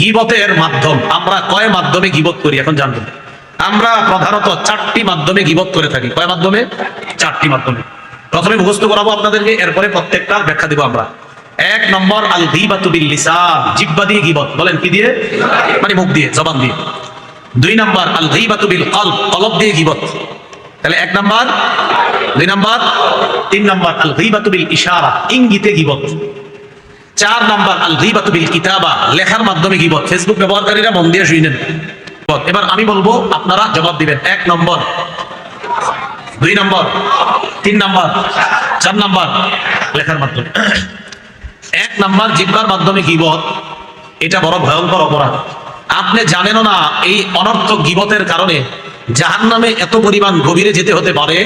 গিবতের মাধ্যম। আমরা কয় মাধ্যমে গিবত করি এখন জানবেন আমরা প্রধানত চারটি মাধ্যমে গিবত করে থাকি। কয় মাধ্যমে? চারটি মাধ্যমে। প্রথমে মুখস্থ করাবো আপনাদেরকে, এরপরে প্রত্যেকটার ব্যাখ্যা দিব আমরা। এক নম্বর আল জিহ্বা দিয়ে গিবত। বলেন কি দিয়ে? মানে মুখ দিয়ে, জবান দিয়ে। দুই নম্বর আল গিবাতু বিল কলব কলব দিয়ে গিবত। তাহলে এক নম্বর, দুই নম্বর, তিন নম্বর আল গিবাতু বিল ইশারা ইঙ্গিতে গিবত। চার নম্বর আল গিবাতু বিল কিতাবা লেখার মাধ্যমে গিবত। ফেসবুক ব্যবহারকারীরা মন দিয়ে শুনেন এবার আমি বলব, আপনারা জবাব দিবেন। এক নম্বর। দুই নম্বর। তিন নম্বর। চার নম্বর। লেখার মাধ্যমে। এক নম্বর, জিব্বার মাধ্যমে গিবত, এটা বড় ভয়ঙ্কর অপরাধ। আপনি জানেনও না, এই অনর্থক গিবতের কারণে জাহান নামে এত পরিমাণ গভীরে যেতে হতে পারে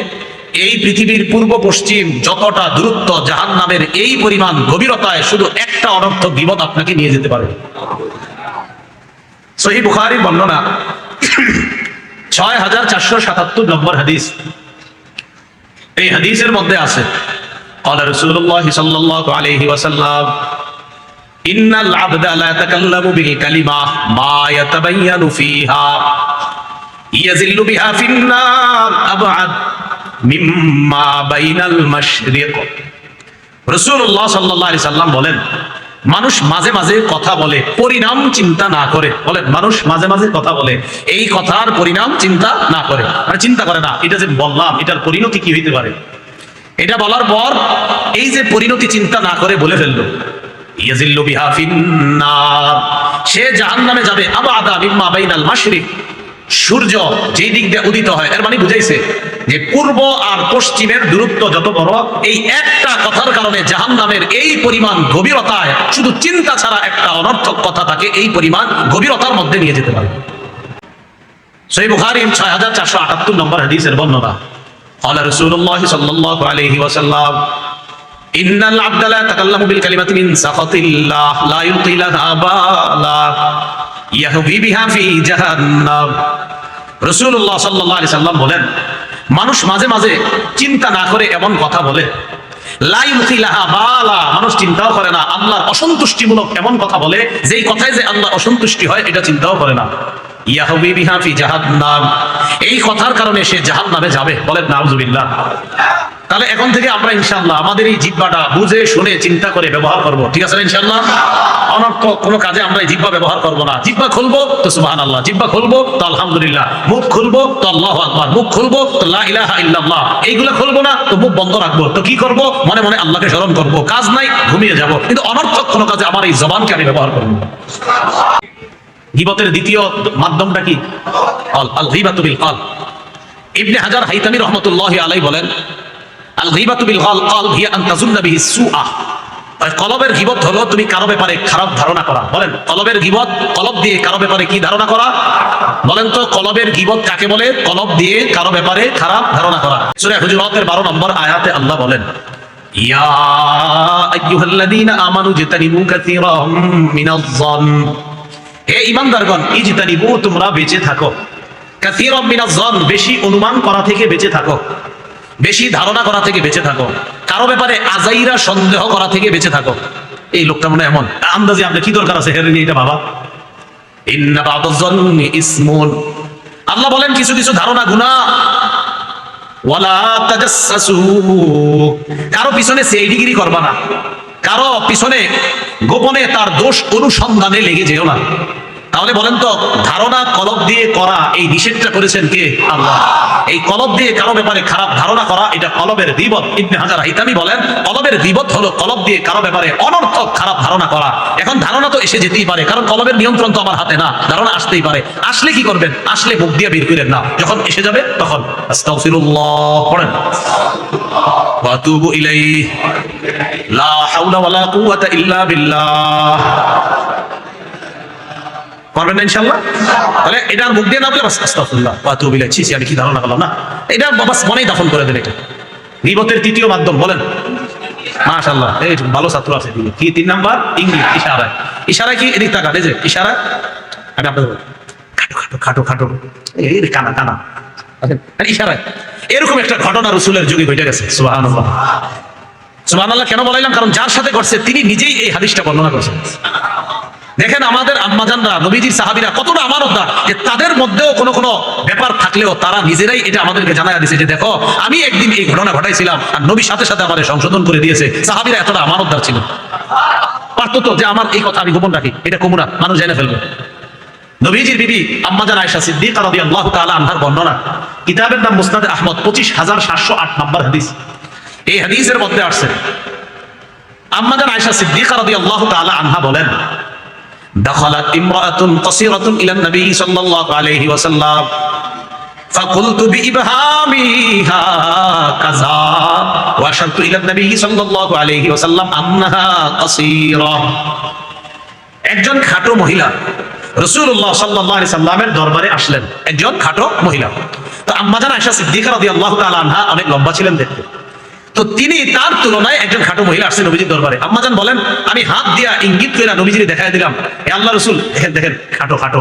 এই পৃথিবীর পূর্ব পশ্চিম যতটা দূরত্ব জাহান নামের এই পরিমাণ গভীরতায় শুধু একটা অনর্থক গিবত আপনাকে নিয়ে যেতে পারে সহি বুখারি বর্ণনা ছয় হাজার চারশো সাতাত্তর নম্বর হাদিস এই হাদিসের মধ্যে আছে قال رسول الله صلى الله عليه وسلم إن العبد لا يتكلم بالكلمة ما يتبين فيها يزل بها في النار أبعد বলেন, মানুষ মাঝে মাঝে কথা বলে, পরিণাম চিন্তা না করে। বলেন, মানুষ মাঝে মাঝে কথা বলে, এই কথার পরিণাম চিন্তা না করে। মানে চিন্তা করে না, এটা যে বললাম, এটার পরিণতি কি হইতে পারে? এটা বলার পর এই যে পরিণতি চিন্তা না করে বলে ফেলল। সে জাহান নামে সে জাহান্নামে যাবে, আবাদা মিম্মা বাইনাল মাশরিক। সূর্য যেই দিক দিয়ে উদিত হয় এর মানে বুঝাইছে যে পূর্ব আর পশ্চিমের দূরত্ব যত বড় এই একটা কথার কারণে জাহান্নামের এই পরিমাণ গভীরতায় শুধু চিন্তা ছাড়া একটা অনর্থক কথা তাকে এই পরিমাণ গভীরতার মধ্যে নিয়ে যেতে পারে সহি বুখারী ছয় হাজার চারশো আটাত্তর নম্বর হাদিসের বর্ণনা قال رسول الله صلى الله عليه وسلم إن العبد لا يتكلم بالكلمة من سخط الله لا يلقي لها بالا বলেন, মানুষ মাঝে মাঝে চিন্তা না করে এমন কথা বলে। মানুষ চিন্তাও করে না, আল্লাহর অসন্তুষ্টিমূলক এমন কথা বলে, যেই কথায় যে আল্লাহ অসন্তুষ্টি হয়, এটা চিন্তাও করে না। এই কথার কারণে সে জাহান নামে যাবে। বলেন, নাউজুবিল্লাহ। তাহলে এখন থেকে আমরা ইনশাল্লাহ আমাদের এই জিব্বাটা বুঝে, শুনে, চিন্তা করে ব্যবহার করব। ঠিক আছে ইনশাল্লাহ অনর্থক কোনো কাজে আমরা এই জিব্বা ব্যবহার করব না। জিব্বা খুলবো তো সুবহান আল্লাহ জিব্বা খুলবো তো আলহামদুলিল্লাহ। মুখ খুলবো তো আল্লাহ আকবার। মুখ খুলবো তো লা ইলাহা ইল্লাল্লাহ। এইগুলো খুলবো না তো মুখ বন্ধ রাখব। তো কি করব? মনে মনে আল্লাহকে স্মরণ করব। কাজ নাই, ঘুমিয়ে যাব। কিন্তু অনর্থক কোনো কাজে আমার এই জবানকে আমি ব্যবহার করব গিবতের দ্বিতীয় মাধ্যমটা কি? আল আল গিবাতু বিল কল ইবনে হাজার হাইতামি রহমতুল্লাহ আলাই বলেন কলবের গিবত হলো তুমি কারও ব্যাপারে খারাপ ধারণা করা। বলেন, কলবের গিবত, কলব দিয়ে কারও ব্যাপারে কি ধারণা করা? বলেন তো, কলবের গিবত কাকে বলে? কলব দিয়ে কারও ব্যাপারে খারাপ ধারণা করা। সূরা হুজুরাতের 12 নম্বর আয়াতে আল্লাহ বলেন তোমরা বেঁচে থাকো। বেশি অনুমান করা থেকে বেঁচে থাকো। বেশি ধারণা করা থেকে বেঁচে থাকো। কারও ব্যাপারে আজাইরা সন্দেহ করা থেকে বেঁচে থাকো। এই লোকটা মনে এমন। আন্দাজে আপনার কি দরকার আছে? হেরে এটা বাবা আল্লাহ বলেন, কিছু কিছু ধারণা ওয়ালা কারও পিছনে সেইডিগিরি করবা না। কারও পিছনে গোপনে তার দোষ অনুসন্ধানে লেগে যেও না। তাহলে বলেন তো, ধারণা কলব দিয়ে করা এই নিষেধটা করেছেন কে? আল্লাহ। এই কলব দিয়ে কারও ব্যাপারে খারাপ ধারণা করা, এটা কলবের বিপদ ইবনে হাজার হাইতামি বলেন, কলবের বিপদ হলো কলব দিয়ে কারও ব্যাপারে অনর্থক খারাপ ধারণা করা। এখন ধারণা তো এসে যেতেই পারে, কারণ কলবের নিয়ন্ত্রণ তো আমার হাতে না, ধারণা আসতেই পারে। আসলে কি করবেন? আসলে মুখ দিয়ে বের করেন না। যখন এসে যাবে, তখন আস্তাগফিরুল্লাহ পড়েন। ওয়াতুবু ইলাইহি। লা হাওলা ওয়ালা কুওয়াতা ইল্লা বিল্লাহ। না ইনশাল্লাহ তাহলে মুখ দিয়ে ছি, আমি কি ধারণা করলাম না? এটা মনেই দাফন করে দেন এটা। তৃতীয় মাধ্যম বলেন। মাশাআল্লাহ এই ভালো ছাত্র আছে কি তিন নাম্বার? ইংলিশ ইশারায়। ইশারায় কি? যে ইশারা আমি আপনাদের খাটো খাটো খাটো এই কানা কানা। আচ্ছা, আর এরকম একটা ঘটনা রসুলের যুগে ঘটে গেছে সুবহানাল্লাহ। সুবহানাল্লাহ কেন বলাইলাম? কারণ যার সাথে ঘটছে তিনি নিজেই এই হাদিসটা বর্ণনা করছেন। দেখেন আমাদের আম্মাজানরা, নবীজির সাহাবিরা কতটা আমানতদার যে তাদের মধ্যেও কোনো কোনো ব্যাপার থাকলেও তারা নিজেরাই এটা আমাদেরকে জানায় দিয়েছে যে দেখো, আমি একদিন এই ঘটনা ঘটাইছিলাম আর নবীর সাথে সাথে আমাদের সংশোধন করে দিয়েছে। সাহাবিরা এতটা আমানতদার ছিল। পারতো তো যে আমার এই কথা আমি গোপন রাখি? এটা কমুনা মানুষ জেনে ফেলবে। নবীজির বিবি আম্মাজান আয়েশা সিদ্দিকা রাদিয়াল্লাহু তাআলা আনহার বর্ণনা। কিতাবের নাম মুসনাদ আহমদ 25708 নাম্বার হাদিস। এই হাদিসের মধ্যে আসছে। আম্মাজান আয়েশা সিদ্দিকা রাদিয়াল্লাহু তাআলা আনহা বলেন دخلت امرأة قصيرة إلى النبي صلى الله عليه وسلم فقلت بإبهامها كذا وأشرت إلى النبي صلى الله عليه وسلم أنها قصيرة একজন খাটো মহিলা রসুল্লাহ সাল্লাহ সাল্লামের দরবারে আসলেন একজন খাটো মহিলা তো আম্মাজান আয়সা সিদ্দিকা রাদি আল্লাহ আনহা অনেক লম্বা ছিলেন দেখতে তো তিনি তার তুলনায় একজন খাটো মহিলা আসছে নবীজির দরবারে। আম্মাজান বলেন, আমি হাত দিয়া ইঙ্গিত করে নবীজির দেখাই দিলাম, হে আল্লাহ রসুল, দেখেন দেখেন, খাটো খাটো।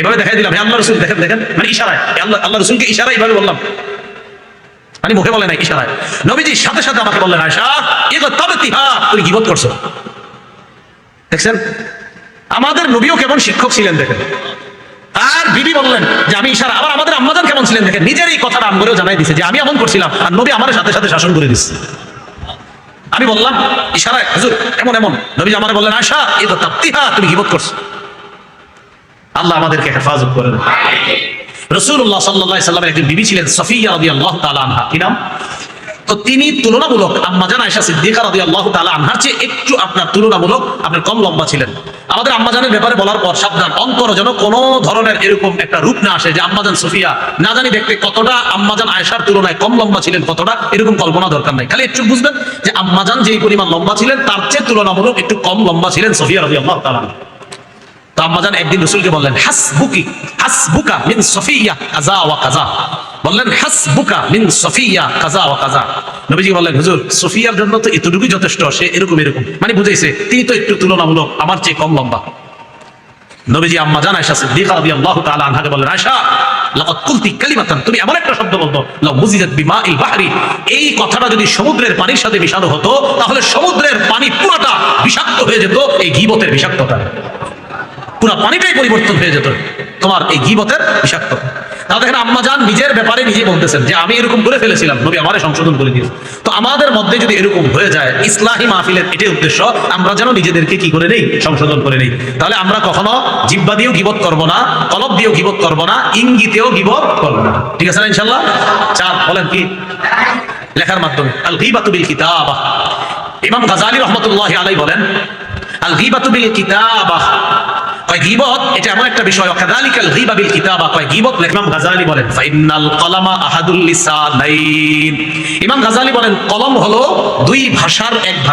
এভাবে দেখাই দিলাম, হে আল্লাহ রসুল, দেখেন দেখেন মানে ইশারায় আল্লাহ আল্লাহ রসুলকে ইশারায় এইভাবে বললাম। আমি মুখে বলে না ইশারায়। নবীজির সাথে সাথে আমাকে বললেন আয়সা এগো তবে তিহা, তুমি গিবত করছ। দেখছেন? আমাদের নবীও কেমন শিক্ষক ছিলেন দেখেন। আর বিবি বললেন যে, আমি ইশারা কেমন ছিলেন দেখেন নিজের এই কথাটা আমগরেও জানাই দিছে যে আমি এমন করছিলাম, আর নবী আমার সাথে সাথে শাসন করে দিচ্ছে আমি বললাম, ইশারায়, হুজুর, এমন এমন। নবী আমার বললেন আশা এ তো তাপ্তিহা তুমি হিবত করছ। আল্লাহ আমাদেরকে হেফাজত করেন রসুল্লাহ সাল্লাহ সাল্লামের একজন বিবি ছিলেন সফিয়া আল্লাহ তালা আনহা। কি নাম? তো তিনি তুলনামূলক আম্মাজান আয়সা সিদ্দিকা রাদি আল্লাহ তালা আনহার চেয়ে একটু আপনার তুলনামূলক আপনার কম লম্বা ছিলেন। আমাদের আম্মাজানের ব্যাপারে বলার পর সাবধান, অন্তর যেন কোনো ধরনের এরকম একটা রূপ না আসে যে আম্মাজান সুফিয়া। না জানি দেখতে কতটা আম্মাজান আয়সার তুলনায় কম লম্বা ছিলেন, কতটা এরকম কল্পনা দরকার নাই। খালি একটু বুঝবেন যে আম্মাজান যেই পরিমাণ লম্বা ছিলেন, তার চেয়ে তুলনামূলক একটু কম লম্বা ছিলেন সফিয়া রাদি আল্লাহ তালা। তো আম্মাজান একদিন রসুলকে বললেন, হাসবুকি, হাসবুকা মিন সফিয়া কাজা ওয়া কাজা বললেন, হাসবুকা মিন সফিয়া কাজা ওয়া কাজা। নবীজি বললেন, হুজুর, সফিয়ার জন্য তো এতটুকুই যথেষ্ট, সে এরকম এরকম। মানে বুঝাইছে তিনি তো একটু তুলনামূলক আমার চেয়ে কম লম্বা। নবীজি আম্মা জান আয়েশা সিদ্দিকা রাদিয়াল্লাহু তাআলা আনহাকে বললেন, আয়েশা, লাকাদ কুলতি কালিমাতান, তুমি এমন একটা শব্দ বলতো, লাউ মুজিজাত বিমাইল বাহরি। এই কথাটা যদি সমুদ্রের পানির সাথে মিশানো হতো, তাহলে সমুদ্রের পানি পুরোটা বিষাক্ত হয়ে যেত, এই গীবতের বিষাক্ততা। পুরো পানিটাই পরিবর্তন হয়ে যেত, তোমার এই গিবতের বিষাক্ত তাহলে দেখেন আম্মা যান নিজের ব্যাপারে নিজে বলতেছেন যে, আমি এরকম করে ফেলেছিলাম, নবী আমারে সংশোধন করে দিয়েছে তো আমাদের মধ্যে যদি এরকম হয়ে যায়, ইসলাহী মাহফিলের এটাই উদ্দেশ্য, আমরা যেন নিজেদেরকে কি করে নেই, সংশোধন করে নেই। তাহলে আমরা কখনো জিব্বা দিয়েও গিবত করব না, কলব দিয়েও গিবত করব না, ইঙ্গিতেও গিবত করব না। ঠিক আছে না ইনশাল্লাহ চার, বলেন কি? লেখার মাধ্যমে আল গিবাতু বিল কিতাব ইমাম গাজালি রহমতুল্লাহ আলাই বলেন আল গিবাতু বিল কিতাবা একটা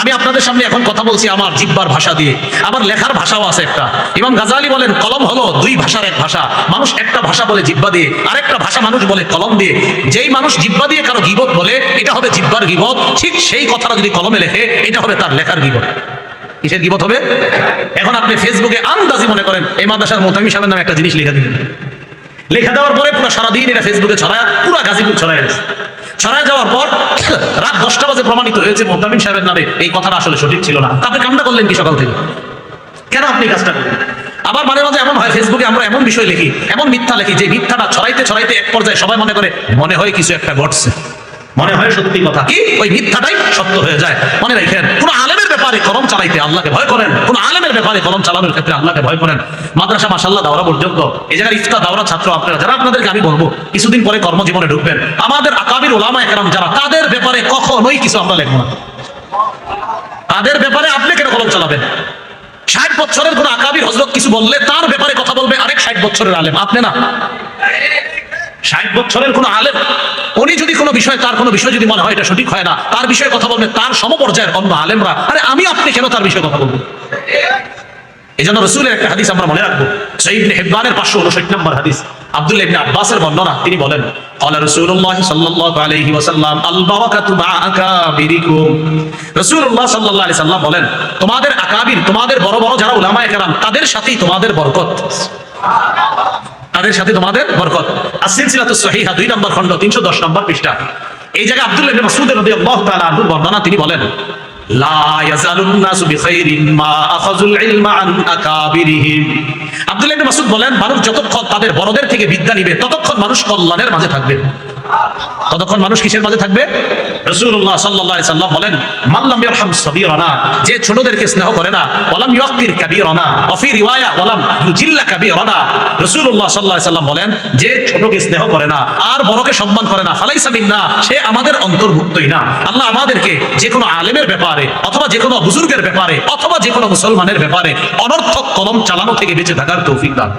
আমি আপনাদের সামনে এখন কথা বলছি আমার জিব্বার ভাষা দিয়ে। আমার লেখার ভাষাও আছে একটা। ইমাম গাজালি বলেন, কলম হলো দুই ভাষার এক ভাষা। মানুষ একটা ভাষা বলে জিব্বা দিয়ে, আরেকটা ভাষা মানুষ বলে কলম দিয়ে। যেই মানুষ জিব্বা দিয়ে কারও গিবত বলে, এটা হবে জিব্বার গিবত। ঠিক সেই কথাটা যদি কলমে লেখে, এটা হবে তার লেখার গিবত। কিসের গিবত হবে? এখন আপনি ফেসবুকে আন্দাজি মনে করেন, এই মাদ্রাসার মোতামি সাহেবের নামে একটা জিনিস লিখে দিলেন লেখা দেওয়ার পরে পুরো সারাদিন এটা ফেসবুকে ছড়ায়, পুরো গাজীপুর ছড়ায় গেছে। ছড়ায় যাওয়ার পর রাত দশটা বাজে প্রমাণিত হয়েছে মোতামিম সাহেবের নামে এই কথাটা আসলে সঠিক ছিল না। আপনি কামটা করলেন কি সকাল থেকে? কেন আপনি কাজটা করলেন? আবার মাঝে মাঝে এমন হয় ফেসবুকে আমরা এমন বিষয় লিখি, এমন মিথ্যা লিখি, যে মিথ্যাটা ছড়াইতে ছড়াইতে এক পর্যায়ে সবাই মনে করে, মনে হয় কিছু একটা ঘটছে। মনে হয় সত্যি কথা। কি? ওই মিথ্যাটাই সত্য হয়ে যায়। মনে রাখেন আলেমের ব্যাপারে কলম চালাইতে আল্লাহকে ভয় করেন। কোন আলেমের ব্যাপারে কলম চালানোর ক্ষেত্রে আল্লাহকে ভয় করেন। মাদ্রাসা মাসাল্লাহ দাওরা পর্যন্ত এই জায়গায় ইফতা দাওরা ছাত্র আপনারা, যারা আপনাদেরকে আমি বলব, কিছুদিন পরে কর্মজীবনে ঢুকবেন। আমাদের আকাবির ওলামা একরাম যারা, তাদের ব্যাপারে কখনোই কিছু আমরা লিখব না। তাদের ব্যাপারে আপনি কেন কলম চালাবেন? ষাট বছরের কোন আকাবির হজরত কিছু বললে তার ব্যাপারে কথা বলবে আরেক ষাট বছরের আলেম। আপনি না? ষাট বছরের কোন আলেম উনি যদি কোনো বিষয় তার কোনো বিষয় যদি মনে হয় এটা সঠিক হয় না তার বিষয়ে কথা বলবে তার সমপর্যায়ের অন্য আলেমরা আরে আমি আপনি কেন তার বিষয়ে কথা বলবো এই জন্য রসুলের একটা হাদিস আমরা মনে রাখবো সঈদ হেব্বানের পাঁচশো উনষাট নম্বর হাদিস আব্দুল্লাহ ইবনে আব্বাসের বর্ণনা তিনি বলেন قال رسول الله صلى الله عليه وسلم البركة مع أكابركم رسول الله صلى الله عليه وسلم বলেন তোমাদের আকাবির তোমাদের বড় বড় যারা উলামায়ে কেরাম তাদের সাথেই তোমাদের বরকত তাদের সাথে তোমাদের বরকত। আসিলসিলাতুস সহিহা, দুই নম্বর খন্ড তিনশো দশ নম্বর পৃষ্ঠা। এই জায়গায় আব্দুল্লাহ মাসুদ তাআলা বর্ণনা তিনি বলেন আব্দুল্লাহ বলেন, মানুষ যতক্ষণ তাদের বড়দের থেকে বিদ্যা নিবে, ততক্ষণ মানুষ কল্যাণের মাঝে থাকবে। ততক্ষণ মানুষ কিসের মাঝে থাকবে আলাইহি সাল্লাম বলেন মাল্লাম যে ছোটদেরকে স্নেহ করে না, ওয়ালাম কাবীরানা রাসূলুল্লাহ সাল্লাল্লাহু সাল্লাম বলেন, যে ছোটকে স্নেহ করে না, আর বড়কে সম্মান করে না সে আমাদের অন্তর্ভুক্তই না আল্লাহ আমাদেরকে যে কোনো আলেমের ব্যাপারে, অথবা যে কোনো বুজুর্গের ব্যাপারে, অথবা যে কোনো মুসলমানের ব্যাপারে অনর্থক কলম চালানো থেকে বেঁচে থাকার তৌফিক দান।